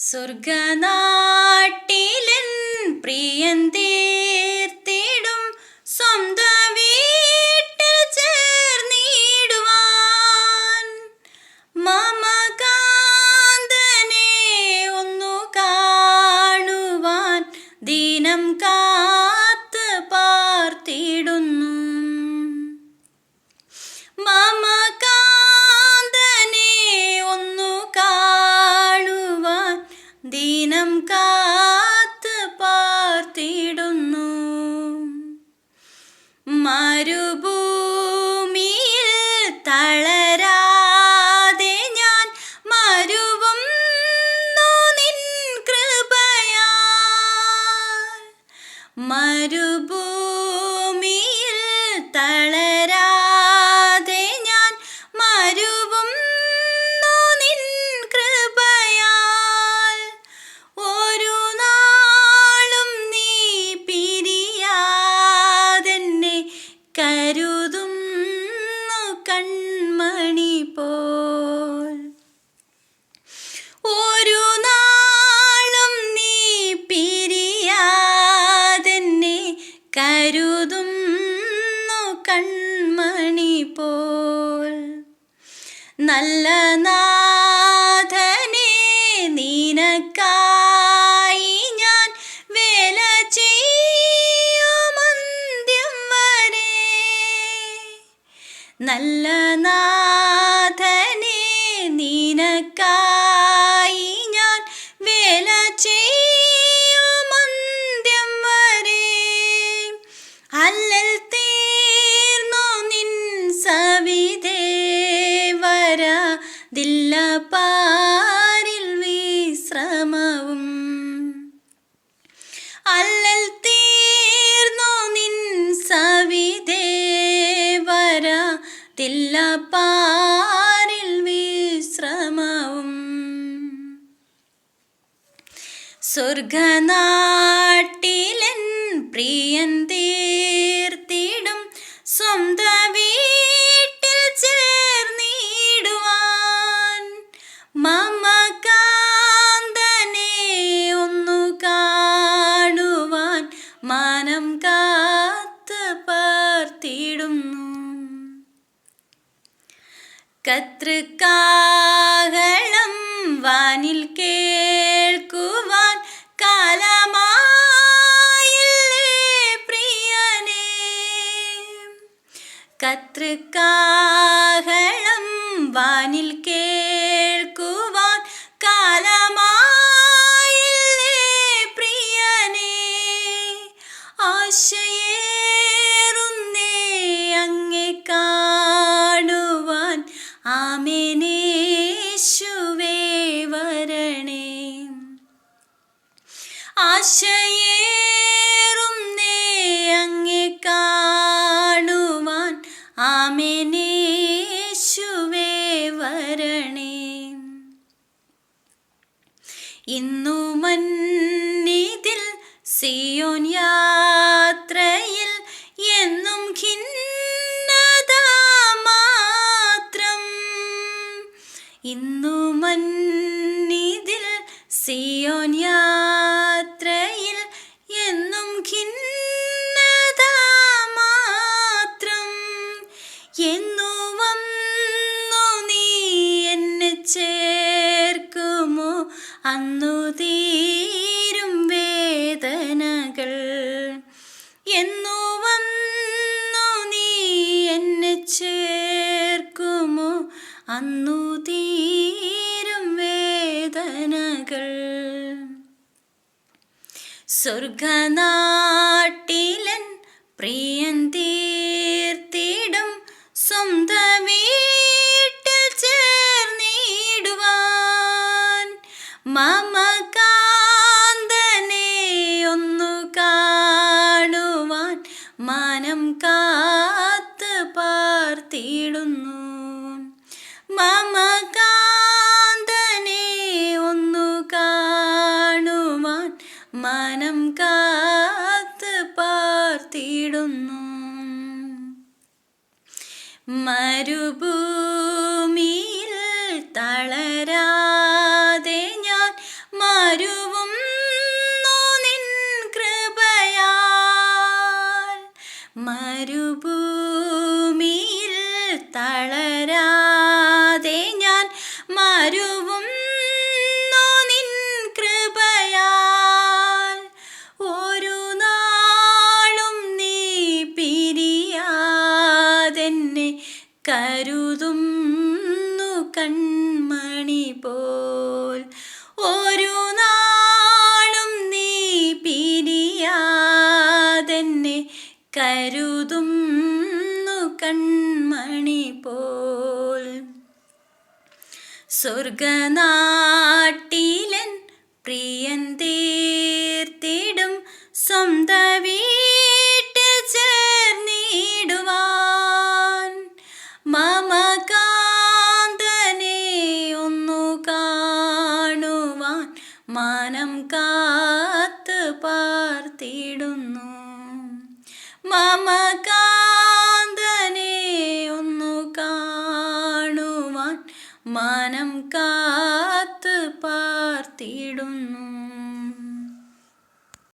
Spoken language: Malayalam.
സ്വർഗനാട്ടിലൻ പ്രിയൻ പോൽ ഒരു നാളും നീ പിരിയാതെന്നെ കരുതുന്നു കൺമണി പോൽ. നല്ല നാഥനെ വരെ. നല്ല നാഥനെ ദില്ല പാരിൽ വിശ്രമവും. അല്ലൽ തീർന്നു നിൻ സവിദേവര ദില്ലപ്പാരിൽ പാരിൽ വിശ്രമവും. സ്വർഗനാട്ടിലൻ പ്രിയൻ கத்திருக்காகலம் வானில் கே ഇന്നു സിയോൻ യാത്രയിൽ എന്നും ഖിന്നത മാത്രം. ഇന്നു മന്നിതിൽ സിയോൻ യാത്രയിൽ എന്നും ഖിന്നത മാത്രം. എന്നു വന്നു നീ എന്നെ ചേർക്കുമോ? അന്നു അന്നു തീരും വേദനകൾ. സ്വർഗനാട്ടിലൻ പ്രിയൻ തീർത്തിടും സ്വന്ത മരുഭൂമിയിൽ തളരാതെ ഞാൻ മരുവും നിൻ കൃപയാൽ. മരുഭൂമിയിൽ തളരാ സ്വർഗനാട്ടിലൻ പ്രിയൻ തീർത്തിടും സ്വന്ത വീട്ടിൽ ചേർന്നിടുവാൻ. മമകാന്തനെ ഒന്നു കാണുവാൻ മാനം കാത്ത് പാർത്തിടുന്നു. മമകാന്തനെ